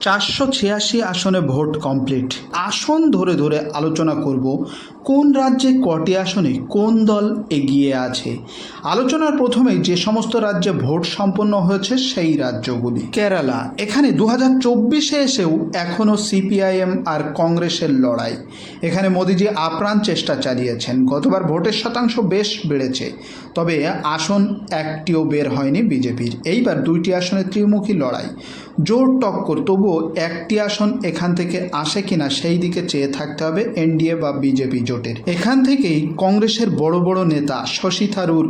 চারশো ছিয়াশি আসনে ভোট কমপ্লিট। আসন ধরে ধরে আলোচনা করব কোন রাজ্যে কটি আসনে কোন দল এগিয়ে আছে। আলোচনার প্রথমে যে সমস্ত রাজ্যে ভোট সম্পন্ন হয়েছে সেই রাজ্যগুলি। কেরালা। এখানে দু হাজার চব্বিশে এসেও এখনও সিপিআইএম আর কংগ্রেসের লড়াই। এখানে মোদিজি আপ্রাণ চেষ্টা চালিয়েছেন। গতবার ভোটের শতাংশ বেশ বেড়েছে। তবে আসন একটিও বের হয়নি বিজেপির। এইবার দুইটি আসনে ত্রিমুখী লড়াই। জোর টক্কর, তবুও একটি আসন এখান থেকে আসে কিনা সেই দিকে চেয়ে থাকতে হবে এনডিএ বা বিজেপি জোটের। এখান থেকেই কংগ্রেসের বড় বড় নেতা শশী থারুর,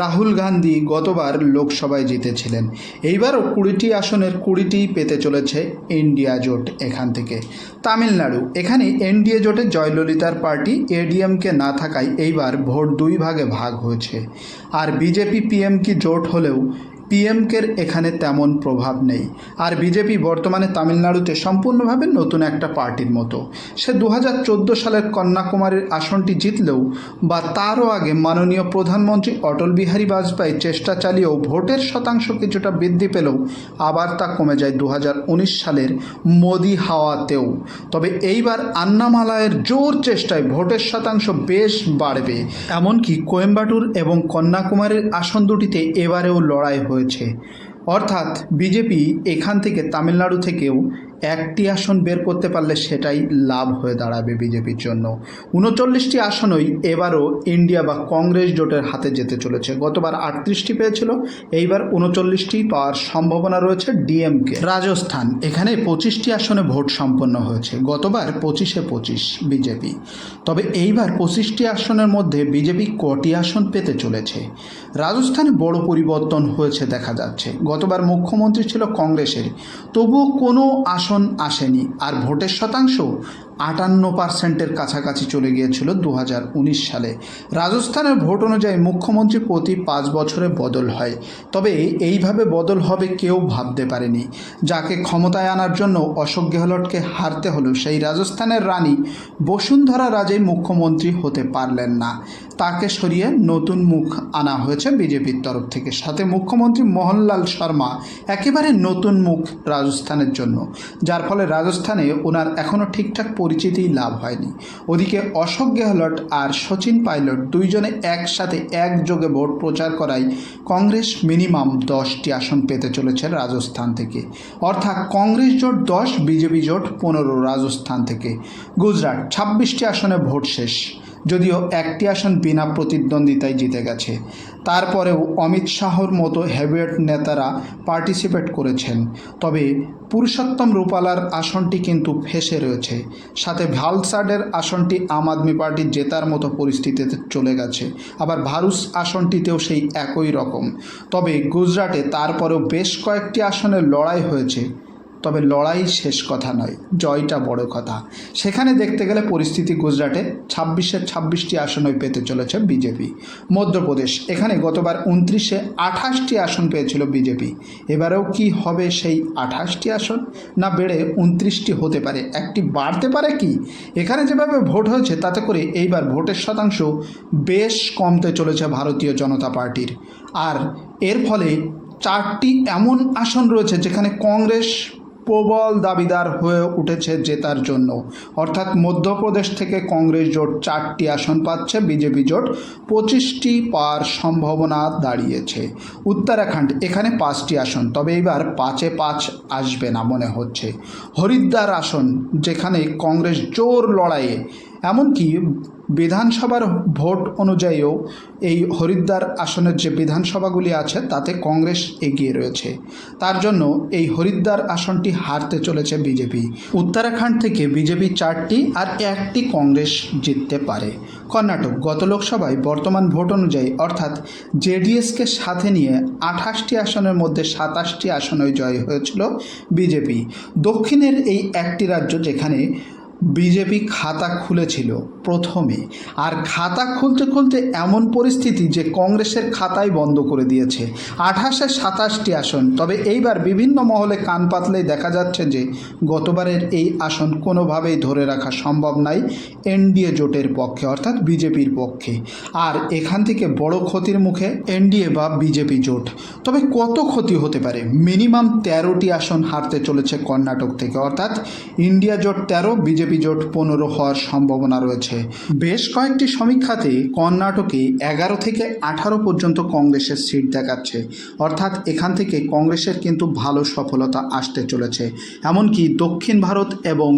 রাহুল গান্ধী গতবার লোকসভায় জিতেছিলেন। এইবারও কুড়িটি আসনের কুড়িটিই পেতে চলেছে ইন্ডিয়া জোট এখান থেকে। তামিলনাড়ু এখানে এনডিএ জোটে জয়ললিতার পার্টি এডিএমকে না থাকায় এইবার ভোট দুই ভাগে ভাগ হয়েছে। আর বিজেপি পিএম কি জোট হলেও পিএমকের এখানে তেমন প্রভাব নেই। আর বিজেপি বর্তমানে তামিলনাড়ুতে সম্পূর্ণভাবে নতুন একটা পার্টির মতো। সে দু হাজার চোদ্দ সালের কন্যাকুমারীর আসনটি জিতলেও বা তারও আগে মাননীয় প্রধানমন্ত্রী অটল বিহারী বাজপেয়ী চেষ্টা চালিয়েও ভোটের শতাংশ কিছুটা বৃদ্ধি পেলেও আবার তা কমে যায় দু হাজার উনিশ সালের মোদি হাওয়াতেও। তবে এইবার আন্নামালায়ের জোর চেষ্টায় ভোটের শতাংশ বেশ বাড়বে। এমনকি কোয়েম্বাটুর এবং কন্যাকুমারীর আসন দুটিতে এবারেও লড়াই হয়েছে অর্থাৎ বিজেপি এখান থেকে তামিলনাড়ু থেকেও একটি আসন বের করতে পারলে সেটাই লাভ হয়ে দাঁড়াবে বিজেপির জন্য। উনচল্লিশটি আসনই এবারও ইন্ডিয়া বা কংগ্রেস জোটের হাতে যেতে চলেছে। গতবার আটত্রিশটি পেয়েছিল, এইবার উনচল্লিশটি পাওয়ার সম্ভাবনা রয়েছে ডিএমকে। রাজস্থান, এখানে পঁচিশটি আসনে ভোট সম্পন্ন হয়েছে। গতবার পঁচিশে পঁচিশ বিজেপি। তবে এইবার পঁচিশটি আসনের মধ্যে বিজেপি কটি আসন পেতে চলেছে। রাজস্থানে বড় পরিবর্তন হয়েছে দেখা যাচ্ছে। গতবার মুখ্যমন্ত্রী ছিল কংগ্রেসের। তবুও কোনো আসন আসেনি। আর ভোটের শতাংশ আটান্ন পার্সেন্টের কাছাকাছি চলে গিয়েছিল দু হাজার উনিশ সালে। রাজস্থানের ভোট অনুযায়ী মুখ্যমন্ত্রী প্রতি পাঁচ বছরে বদল হয়। তবে এইভাবে বদল হবে কেউ ভাবতে পারেনি। যাকে ক্ষমতায় আনার জন্য অশোক গেহলটকে হারতে হলো সেই রাজস্থানের রানী বসুন্ধরা রাজে মুখ্যমন্ত্রী হতে পারলেন না। তাকে সরিয়ে নতুন মুখ আনা হয়েছে বিজেপির তরফ থেকে। সাথে মুখ্যমন্ত্রী মোহনলাল শর্মা একেবারে নতুন মুখ রাজস্থানের জন্য। যার ফলে রাজস্থানে ওনার এখনও ঠিকঠাক পরিচিতিই লাভ হয়নি। ওদিকে অশোক গেহলট আর সচিন পাইলট দুইজনে একসাথে একযোগে ভোট প্রচার করায় কংগ্রেস মিনিমাম দশটি আসন পেতে চলেছে রাজস্থান থেকে। অর্থাৎ কংগ্রেস জোট দশ, বিজেপি জোট পনেরো রাজস্থান থেকে। গুজরাট ছাব্বিশটি আসনে ভোট শেষ। যদিও একটি আসন বিনা প্রতিদ্বন্দ্বিতায় জিতে গেছে। তারপরেও অমিত শাহর মতো হেভিয়েট নেতারা পার্টিসিপেট করেছেন। তবে পুরুষোত্তম রূপালার আসনটি কিন্তু ফেসে রয়েছে। সাথে ভালসাডের আসনটি আম আদমি পার্টির জেতার মতো পরিস্থিতিতে চলে গেছে। আবার ভারুস আসনটিতেও সেই একই রকম। তবে গুজরাটে তারপরেও বেশ কয়েকটি আসনের লড়াই হয়েছে। তবে লড়াই শেষ কথা নয়, জয়টা বড় কথা। সেখানে দেখতে গেলে পরিস্থিতি গুজরাটে ছাব্বিশের ছাব্বিশটি আসনই পেতে চলেছে বিজেপি। মধ্যপ্রদেশ, এখানে গতবার উনত্রিশে আঠাশটি আসন পেয়েছিল বিজেপি। এবারেও কি হবে সেই আঠাশটি আসন? না বেড়ে উনত্রিশটি হতে পারে? একটি বাড়তে পারে কি? এখানে যেভাবে ভোট হয়েছে, তাতে করে এইবার ভোটের শতাংশ বেশ কমতে চলেছে ভারতীয় জনতা পার্টির। আর এর ফলে চারটি এমন আসন রয়েছে যেখানে কংগ্রেস প্রবল দাবিদার হয়ে উঠেছে জেতার জন্য। অর্থাৎ মধ্যপ্রদেশ থেকে কংগ্রেস জোট চারটি আসন পাচ্ছে, বিজেপি জোট পঁচিশটি পাওয়ার সম্ভাবনা দাঁড়িয়েছে। উত্তরাখণ্ড, এখানে পাঁচটি আসন, তবে এবার পাঁচে পাঁচ আসবে না মনে হচ্ছে। হরিদ্বার আসন, যেখানে কংগ্রেস জোর লড়াইয়ে এমনকি বিধানসভার ভোট অনুযায়ীও এই হরিদ্বার আসনের যে বিধানসভাগুলি আছে, তাতে কংগ্রেস এগিয়ে রয়েছে। তার জন্য এই হরিদ্বার আসনটি হারতে চলেছে বিজেপি। উত্তরাখণ্ড থেকে বিজেপি চারটি আর একটি কংগ্রেস জিততে পারে। কর্ণাটক গত লোকসভায় বর্তমান ভোট অনুযায়ী, অর্থাৎ জেডিএসকে সাথে নিয়ে আঠাশটি আসনের মধ্যে সাতাশটি আসনে জয় হয়েছিল বিজেপি। দক্ষিণের এই একটি রাজ্য যেখানে বিজেপি খাতা খুলেছিল প্রথমে। আর খাতা খুলতে খুলতে এমন পরিস্থিতি যে কংগ্রেসের খাতাই বন্ধ করে দিয়েছে। আঠাশে সাতাশটি আসন। তবে এইবার বিভিন্ন মহলে কান পাতলেই দেখা যাচ্ছে যে গতবারের এই আসন কোনোভাবেই ধরে রাখা সম্ভব নাই এনডিএ জোটের পক্ষে, অর্থাৎ বিজেপির পক্ষে। আর এখান থেকে বড় ক্ষতির মুখে এনডিএ বা বিজেপি জোট। তবে কত ক্ষতি হতে পারে? মিনিমাম তেরোটি আসন হারতে চলেছে কর্ণাটক থেকে, অর্থাৎ ইন্ডিয়া জোট তেরো, বিজেপি জোট পনেরো হওয়ার সম্ভাবনা রয়েছে। বেশ কয়েকটি সমীক্ষাতে কর্ণাটকে এগারো থেকে আঠারো পর্যন্ত কংগ্রেসের সিট দেখাচ্ছে। অর্থাৎ এখান থেকে কংগ্রেসের কিন্তু ভালো সফলতা আসতে চলেছে। এমনকি দক্ষিণ ভারত এবং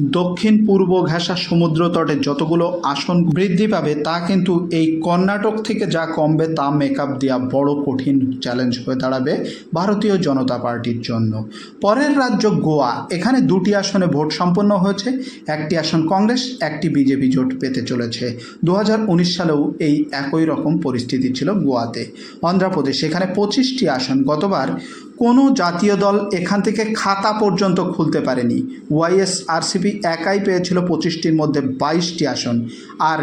দক্ষিণ পূর্ব ঘেঁষা সমুদ্র তটে যতগুলো আসন বৃদ্ধি পাবে, তা কিন্তু এই কর্ণাটক থেকে যা কমবে, তা মেকআপ দেওয়া বড় কঠিন চ্যালেঞ্জ হয়ে দাঁড়াবে ভারতীয় জনতা পার্টির জন্য। পরের রাজ্য গোয়া। এখানে দুটি আসনে ভোট সম্পন্ন হয়েছে। একটি আসন কংগ্রেস, একটি বিজেপি জোট পেতে চলেছে। দু হাজার উনিশ সালেও এই একই রকম পরিস্থিতি ছিল গোয়াতে। অন্ধ্রপ্রদেশ এখানে পঁচিশটি আসন। গতবার কোনো জাতীয় দল এখান থেকে খাতা পর্যন্ত খুলতে পারেনি। ওয়াইএসআরসিপি একাই পেয়েছিল পঁচিশটির মধ্যে বাইশটি আসন। আর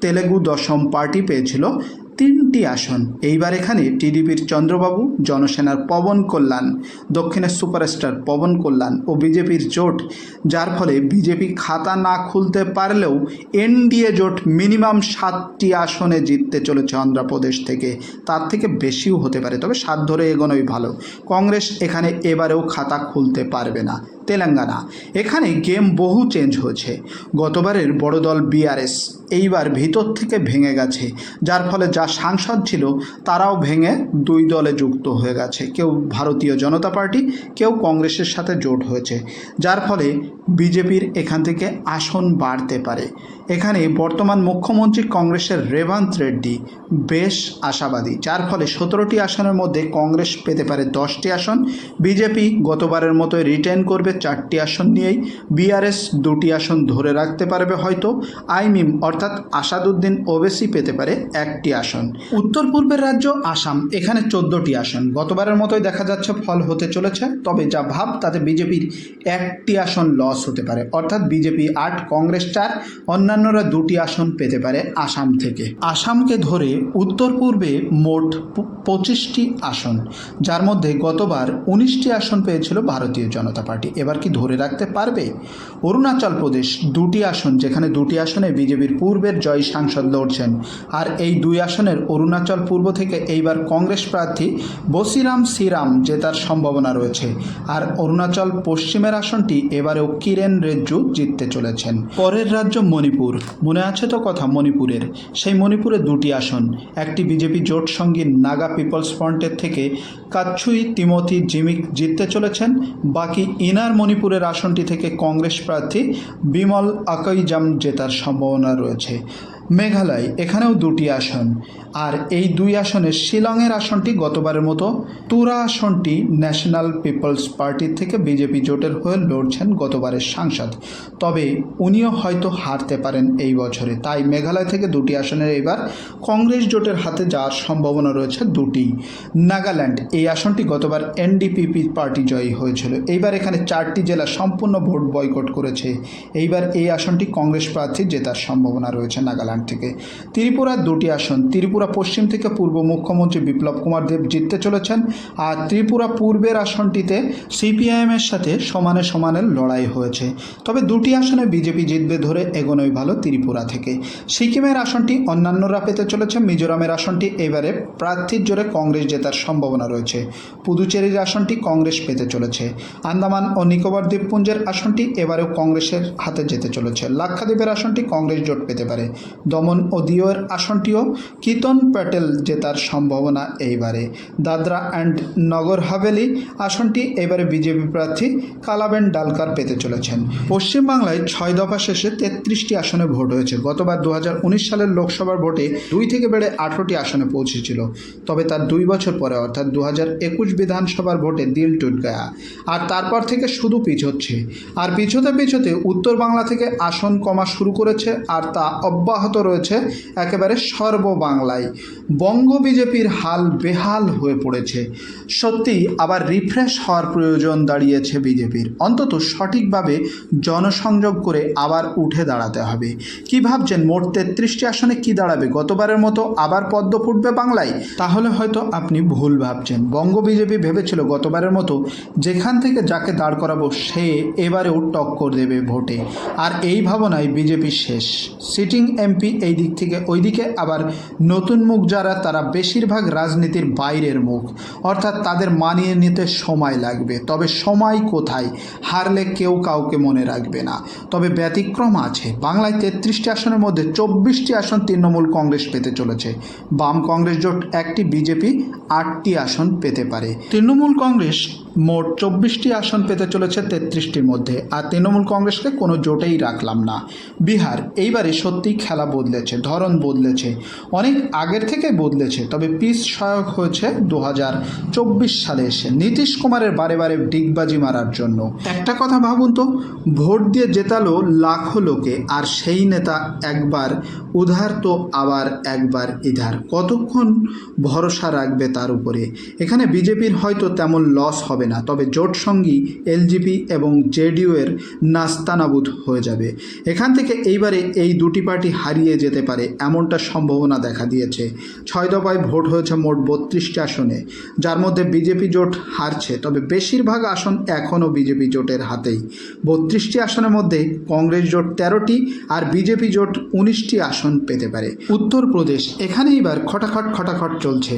তেলেগু দশম পার্টি পেয়েছিল তিনটি আসন। এইবার এখানে টিডিপির চন্দ্রবাবু, জনসেনার পবন কল্যাণ, দক্ষিণের সুপারস্টার পবন কল্যাণ ও বিজেপির জোট, যার ফলে বিজেপি খাতা না খুলতে পারলেও এনডিএ জোট মিনিমাম সাতটি আসনে জিততে চলেছে অন্ধ্রপ্রদেশ থেকে। তার থেকে বেশিও হতে পারে, তবে সাত ধরে এগোনোই ভালো। কংগ্রেস এখানে এবারেও খাতা খুলতে পারবে না। তেলেঙ্গানা। এখানে গেম বহু চেঞ্জ হয়েছে। গতবারের বড় দল বিআরএস এইবার ভিতর থেকে ভেঙে গেছে, যার ফলে যা সাংসদ ছিল, তারাও ভেঙে দুই দলে যুক্ত হয়ে গেছে। কেউ ভারতীয় জনতা পার্টি, কেউ কংগ্রেসের সাথে জোট হয়েছে, যার ফলে বিজেপির এখান থেকে আসন বাড়তে পারে। এখানে বর্তমান মুখ্যমন্ত্রী কংগ্রেসের রেভান্ত রেড্ডি বেশ আশাবাদী, যার ফলে সতেরোটি আসনের মধ্যে কংগ্রেস পেতে পারে দশটি আসন। বিজেপি গতবারের মতো রিটেন করবে চারটি আসন নিয়েই। বিআরএস দুটি আসন ধরে রাখতে পারবে হয়তো। আইমিম অর্থাৎ আসাদুদ্দিন ওবেসি পেতে পারে একটি আসন। উত্তর পূর্বের রাজ্য আসাম। এখানে চোদ্দোটি আসন। গতবারের মতোই দেখা যাচ্ছে ফল হতে চলেছে, তবে যা ভাব তাতে বিজেপির একটি আসন লস হতে পারে। অর্থাৎ বিজেপি আট, কংগ্রেস চার, অন্যান্যরা দুটি আসন পেতে পারে আসাম থেকে। আসামকে ধরে উত্তর পূর্বে মোট পঁচিশটি আসন, যার মধ্যে গতবার উনিশটি আসন পেয়েছিল ভারতীয় জনতা পার্টি। এবার কি ধরে রাখতে পারবে? অরুণাচল প্রদেশ দুটি আসন, যেখানে দুটি আসনে বিজেপির পূর্বের জয় সাংসদ লড়ছেন, আর এই দুই আসনের অরুণাচল পূর্ব থেকে এইবার কংগ্রেস প্রার্থী বসিরাম সিরাম জেতার সম্ভাবনা রয়েছে। আর অরুণাচল পশ্চিমের আসনটি এবারেও কিরেন রেজ্জু জিততে চলেছেন। পরের রাজ্য মণিপুর। মনে আছে তো কথা মণিপুরের? সেই মণিপুরে দুটি আসন। একটি বিজেপি জোট সঙ্গী নাগা পিপলস ফ্রন্টের থেকে কাচ্ছুই, তিমথি, জিমিক জিততে চলেছেন। বাকি ইনার মণিপুরের আসনটি থেকে কংগ্রেস প্রার্থী বিমল আকইজাম জেতার সম্ভাবনা রয়েছে। মেঘালয়, এখানেও দুটি আসন। আর এই দুই আসনের শিলংয়ের আসনটি গতবারের মতো তুরা আসনটি ন্যাশনাল পিপলস পার্টির থেকে বিজেপি জোটের হয়ে লড়ছেন গতবারের সাংসদ। তবে উনিও হয়তো হারতে পারেন এই বছরে। তাই মেঘালয় থেকে দুটি আসনের এবার কংগ্রেস জোটের হাতে যাওয়ার সম্ভাবনা রয়েছে দুটি। নাগাল্যান্ড, এই আসনটি গতবার এনডিপিপি পার্টি জয়ী হয়েছিল। এইবার এখানে চারটি জেলা সম্পূর্ণ ভোট বয়কট করেছে। এইবার এই আসনটি কংগ্রেস প্রার্থী জেতার সম্ভাবনা রয়েছে নাগাল্যান্ড। থেকে। ত্রিপুরার দুটি আসন, ত্রিপুরা পশ্চিম থেকে পূর্ব মুখ্যমন্ত্রী বিপ্লব কুমার দেব জিততে চলেছেন আর ত্রিপুরা পূর্বের আসনটিতে সিপিআইএমের সাথে সমানে সমানের লড়াই হয়েছে। তবে দুটি আসনে বিজেপি জিতবে ধরে এগোনোই ভালো ত্রিপুরা থেকে। সিকিমের আসনটি অন্যান্যরা পেতে চলেছে, মিজোরামের আসনটি এবারে প্রার্থীর জোরে কংগ্রেস জেতার সম্ভাবনা রয়েছে। পুদুচেরির আসনটি কংগ্রেস পেতে চলেছে। আন্দামান ও নিকোবর দ্বীপপুঞ্জের আসনটি এবারেও কংগ্রেসের হাতে যেতে চলেছে। লাক্ষাদ্বীপের আসনটি কংগ্রেস জোট পেতে পারে। দমন ও দিওয়ের আসনটিও কিতন প্যাটেল জেতার সম্ভাবনা এইবারে। দাদরা অ্যান্ড নগর হাভেলি আসনটি এবারে বিজেপি প্রার্থী কালাবেন ডালকার পেতে চলেছেন। পশ্চিমবাংলায় ছয় দফা শেষে তেত্রিশটি আসনে ভোট হয়েছে। গতবার দু হাজার উনিশ সালের লোকসভার ভোটে দুই থেকে বেড়ে আঠেরোটি আসনে পৌঁছেছিল। তবে তার দুই বছর পরে, অর্থাৎ দু বিধানসভার ভোটে দিল টুট গায়া। আর তারপর থেকে শুধু পিছোচ্ছে আর পিছোতে পিছোতে উত্তর বাংলা থেকে আসন কমা শুরু করেছে আর তা অব্যাহত রয়েছে একেবারে সর্ববাংলায়। বঙ্গ বিজেপির হাল বেহাল হয়ে পড়েছে। সত্যি আবার রিফ্রেশ হওয়ার প্রয়োজন দাঁড়িয়েছে বিজেপির। অন্তত সঠিকভাবে জনসংযোগ করে আবার উঠে দাঁড়াতে হবে। কি ভাবছেন? মোট তেত্রিশটি আসনে কি দাঁড়াবে? গতবারের মতো আবার পদ্ম ফুটবে বাংলায়? তাহলে হয়তো আপনি ভুল ভাবছেন। বঙ্গ বিজেপি ভেবেছিল গতবারের মতো যেখান থেকে যাকে দাঁড় করাবো সে এবারেও টক্কর দেবে ভোটে। আর এই ভাবনায় বিজেপি শেষ। সিটিং এমপি এই দিক থেকে ওই দিকে আবার নতুন মুখ যারা, তারা বেশিরভাগ রাজনীতির বাইরের মুখ। অর্থাৎ তাদের মানিয়ে নিতে সময় লাগবে। তবে সময় কোথায়? হারলে কেউ কাউকে মনে রাখবে না। তবে ব্যতিক্রম আছে। বাংলায় তেত্রিশটি আসনের মধ্যে চব্বিশটি আসন তৃণমূল কংগ্রেস পেতে চলেছে। বাম কংগ্রেস জোট একটি, বিজেপি আটটি আসন পেতে পারে। তৃণমূল কংগ্রেস মোট চব্বিশটি আসন পেতে চলেছে তেত্রিশটির মধ্যে, আর তৃণমূল কংগ্রেসকে কোনো জোটেই রাখলাম না। বিহার, এইবারে সত্যিই খেলা বদলেছে, ধরন বদলেছে, অনেক আগের থেকে বদলেছে, তবে পিস সহায়ক হয়েছে দু হাজার চব্বিশ সালে এসে। নীতিশ কুমারের বারে বারে ডিগবাজি মারার জন্য। একটা কথা ভাবুন তো, ভোট দিয়ে জেতালো লাখো লোকে, আর সেই নেতা একবার উধার তো আবার একবার ইধার। কতক্ষণ ভরসা রাখবে তার উপরে? এখানে বিজেপির হয়তো তেমন লস হবে না, তবে জোট সঙ্গী এলজিপি এবং জেডিইউ এর নাস্তানাবুদ হয়ে যাবে। এখান থেকে এইবারে এই দুটি পার্টি হারিয়ে যেতে পারে, এমনটা সম্ভাবনা দেখা দিয়েছে। ছয় দফায় ভোট হয়েছে মোট বত্রিশটি আসনে, যার মধ্যে বিজেপি জোট হারছে, তবে বেশিরভাগ আসন এখনও বিজেপি জোটের হাতেই। বত্রিশটি আসনের মধ্যে কংগ্রেস জোট তেরোটি আর বিজেপি জোট উনিশটি আসন পেতে পারে। উত্তরপ্রদেশ, এখানে এবার খটাখট খটাখট চলছে।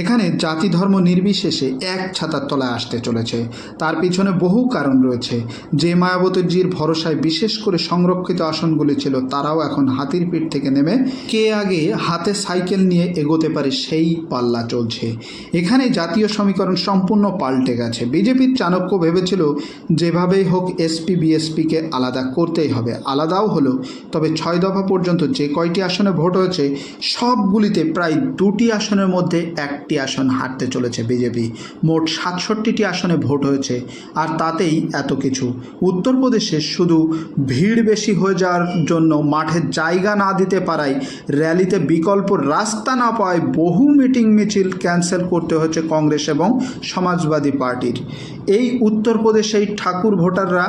এখানে জাতি ধর্ম নির্বিশেষে এক ছাতার তলায় আসতে চলেছে। তার পিছনে বহু কারণ রয়েছে। যে মায়াবতীজির ভরসায় বিশেষ করে সংরক্ষিত আসনগুলি ছিল, তারাও এখন হাতির পিঠ থেকে নেমে কে আগে হাতে সাইকেল নিয়ে এগোতে পারে সেই পাল্লা চলছে। এখানে জাতীয় সমীকরণ সম্পূর্ণ পাল্টে গেছে। বিজেপির চাণক্য ভেবেছিল, যেভাবেই হোক, এসপি বিএসপিকে আলাদা করতেই হবে। আলাদাও হলো, তবে ছয় দফা পর্যন্ত যে কয়টি আসনে ভোট হয়েছে, সবগুলিতে প্রায় দুটি আসনের মধ্যে একটি আসন হারতে চলেছে বিজেপি। মোট সাতষট্টিটি আসনে ভোট হয়েছে, আর তাতেই এত কিছু। উত্তরপ্রদেশে শুধু ভিড় বেশি হয়ে যাওয়ার জন্য মাঠে জায়গা না দিতে পারায় র্যালিতে বিকল্প রাস্তা না পাওয়ায় বহু মিটিং মিছিল ক্যান্সেল করতে হয়েছে কংগ্রেস এবং সমাজবাদী পার্টির। এই উত্তরপ্রদেশেই ঠাকুর ভোটাররা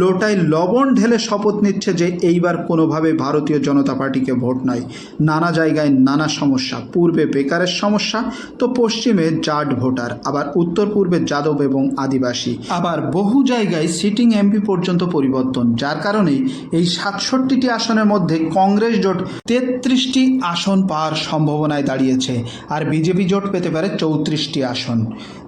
লোটায় লবণ ঢেলে শপথ নিচ্ছে যে এইবার কোনোভাবে ভারতীয় জনতা পার্টিকে ভোট নয়। নানা জায়গায় নানা সমস্যা। পূর্বে বেকারের সমস্যা, তো পশ্চিমে জাট ভোটার, আবার উত্তর পূর্বে যাদব এবং আদিবাসী। আবার বহু জায়গায় সিটিং এমপি পর্যন্ত পরিবর্তন, যার কারণে এই সাতষট্টিটি আসনের মধ্যে কংগ্রেস জোট তেত্রিশটি আসন পাওয়ার সম্ভাবনায় দাঁড়িয়েছে, আর বিজেপি জোট পেতে পারে চৌত্রিশটি আসন।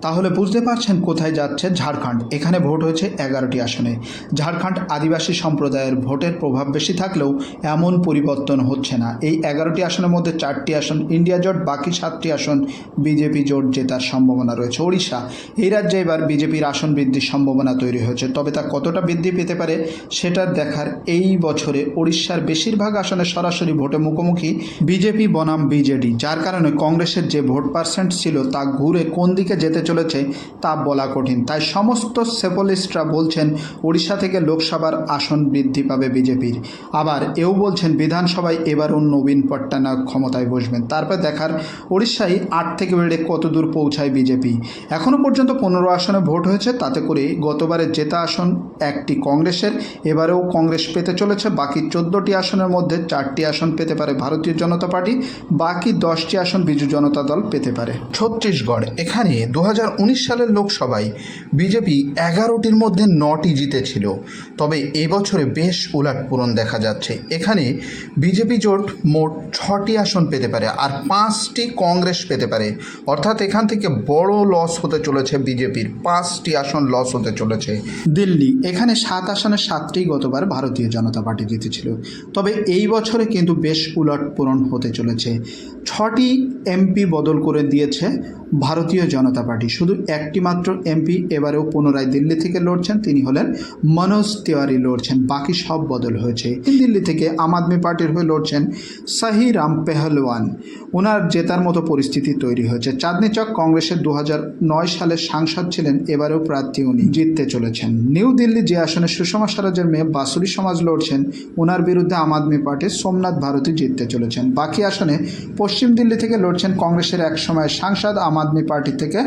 তাহলে বুঝতে পারছেন কোথায় যাচ্ছে ঝাড়খণ্ড। এখানে ভোট হয়েছে এগারোটি আসনে। ঝাড়খণ্ড আদিবাসী সম্প্রদায়ের ভোটের প্রভাব বেশি থাকলেও এমন পরিবর্তন হচ্ছে না। এই এগারোটি আসনের মধ্যে চারটি আসন ইন্ডিয়া জোট, বাকি সাতটি আসন বিজেপি জোট জেতার সম্ভাবনা রয়েছে। ওড়িশা, এই রাজ্যে এবার বিজেপির আসন বৃদ্ধির সম্ভাবনা তৈরি হয়েছে। তবে তা কতটা বৃদ্ধি পেতে পারে, সেটা দেখার এই বছরে ওড়িশার বেশিরভাগ আসনে সরাসরি ভোটে মুখোমুখি বিজেপি বনাম বিজেডি। যার কারণে কংগ্রেসের যে ভোট পার্সেন্ট ছিল তা ঘুরে কোন দিকে যেতে চলেছে তা বলা কঠিন। তাই সমস্ত সেপলিস্টরা বলছেন ওড়িশা থেকে লোকসভার আসন বৃদ্ধি পাবে বিজেপির। আবার এও বলছেন বিধানসভায় এবারও নবীন পট্টনায়ক ক্ষমতায় বসবেন। তারপর দেখার, ওড়িশায় আট থেকে বেড়ে কত দূর পৌঁছায় বিজেপি? এখনও পর্যন্ত পনেরো আসনে ভোট হয়েছে, তাতে করে গতবারের জেতা আসন একটি কংগ্রেসের, এবারেও কংগ্রেস পেতে চলেছে, বাকি চোদ্দোটি আসনের মধ্যে চারটি আসন পেতে পারে ভারতীয় জনতা পার্টি, বাকি দশটি আসন বিজু জনতা দল পেতে পারে। ছত্তিশগড়, এখানে দু হাজার উনিশ সালের লোকসভায় বিজেপি এগারোটির মধ্যে নটি জিতেছিল। তবে এবছরে বেশ উলাটপূরণ দেখা যাচ্ছে। এখানে বিজেপি জোট মোট ছটি আসন পেতে পারে আর পাঁচটি কংগ্রেস পেতে পারে। অর্থাৎ এখান থেকে বড় লস হতে চলেছে বিজেপির। পাঁচটি আসন লস হতে চলেছে। দিল্লি এখানে সাত আসনে সাতটি গতবার ভারতীয় জনতা পার্টি জিতেছিল। তবে এই বছরে কিন্তু বেশ উলটপূরণ হতে চলেছে। ছটি এমপি বদল করে দিয়েছে ভারতীয় জনতা পার্টি। শুধু একটি মাত্র এমপি এবারেও পুনরায় দিল্লি থেকে লড়ছেন। তিনি হলেন মনোজ তিওয়ারি লড়ছেন। বাকি সব বদল হয়েছে। দিল্লি থেকে আম আদমি পার্টির হয়ে লড়ছেন সাহি রাম পেহলওয়ান। ওনার জেতার মতো পরিস্থিতি তৈরি হয়েছে। চাঁদনি চক কংগ্রেসের দু নয় সাংসদ ছিলেন, এবারেও প্রার্থী উনি। জিততে চলেছেন। নিউ দিল্লি যে আসনে সুষমা স্বরাজের মেয়ে বাসুরি সমাজ লড়ছেন ওনার বিরুদ্ধে আম আদমি পার্টির সোমনাথ ভারতী জিততে চলেছেন। বাকি আসনে পশ্চিম দিল্লি থেকে লড়ছেন কংগ্রেসের এক সময়ের সাংসদ, আম আদমি পার্টি থেকে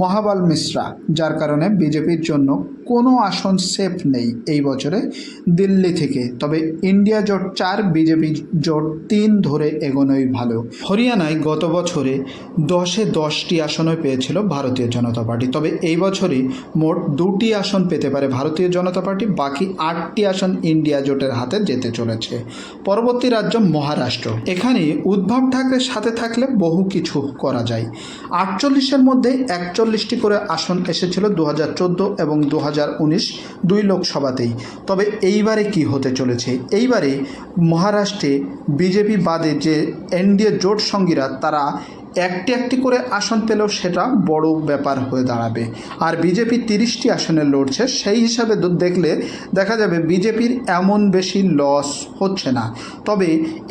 মহাবাল মিশ্রা, যার কারণে বিজেপির জন্য কোনো আসন সেফ নেই এই বছরে দিল্লি থেকে। তবে ইন্ডিয়া জোট চার, বিজেপি জোট তিন ধরে এগোনোই ভালো। হরিয়ানায় গত বছরে দশে দশটি আসনও পেয়েছিল ভারতীয় জনতা পার্টি। তবে এই বছরই মোট দুটি আসন পেতে পারে ভারতীয় জনতা পার্টি, বাকি আটটি আসন ইন্ডিয়া জোটের হাতে যেতে চলেছে। পরবর্তী রাজ্য মহারাষ্ট্র। এখানে উদ্ভব ঠাকরের সাথে থাকলে বহু কিছু করা যায়। আটচল্লিশের মধ্যে একচল্লিশটি করে আসন এসেছিল দু হাজার চোদ্দ এবং দু দুই লোকসভাতেই। তবে এইবারে কি হতে চলেছে? এইবারে মহারাষ্ট্রে বিজেপি বাদে যে এনডিএ জোট সঙ্গীরা, তারা একটি একটি করে আসন পেলেও সেটা বড় ব্যাপার হয়ে দাঁড়াবে। আর বিজেপি তিরিশটি আসনে লড়ছে, সেই হিসাবে দেখলে দেখা যাবে বিজেপির এমন বেশি লস হচ্ছে না। তবে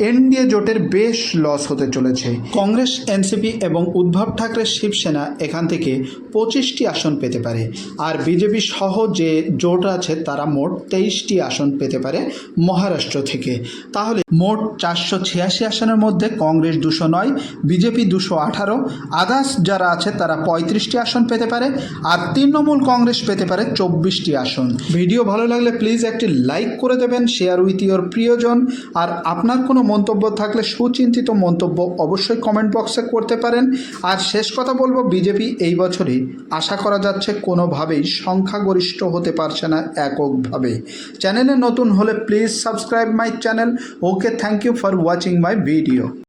এনডিএ জোটের বেশ লস হতে চলেছে। কংগ্রেস, এনসিপি এবং উদ্ধব ঠাকরে শিবসেনা এখান থেকে পঁচিশটি আসন পেতে পারে। আর বিজেপি সহ যে জোট আছে তারা মোট তেইশটি আসন পেতে পারে মহারাষ্ট্র থেকে। তাহলে মোট চারশো ছিয়াশি আসনের মধ্যে কংগ্রেস দুশো নয়, বিজেপি দুশো আঠারো, আদার্স যারা আছে তারা পঁয়ত্রিশটি আসন পেতে পারে আর তৃণমূল কংগ্রেস পেতে পারে চব্বিশটি আসন। ভিডিও ভালো লাগলে প্লিজ একটি লাইক করে দেবেন, শেয়ার উইথ ইয়োর প্রিয়জন। আর আপনার কোনো মন্তব্য থাকলে সুচিন্তিত মন্তব্য অবশ্যই কমেন্ট বক্সে করতে পারেন। আর শেষ কথা বলব, বিজেপি এই বছরই আশা করা যাচ্ছে কোনোভাবেই সংখ্যাগরিষ্ঠ হতে পারছে না এককভাবে। চ্যানেলে নতুন হলে please subscribe my channel. Okay, thank you for watching my video.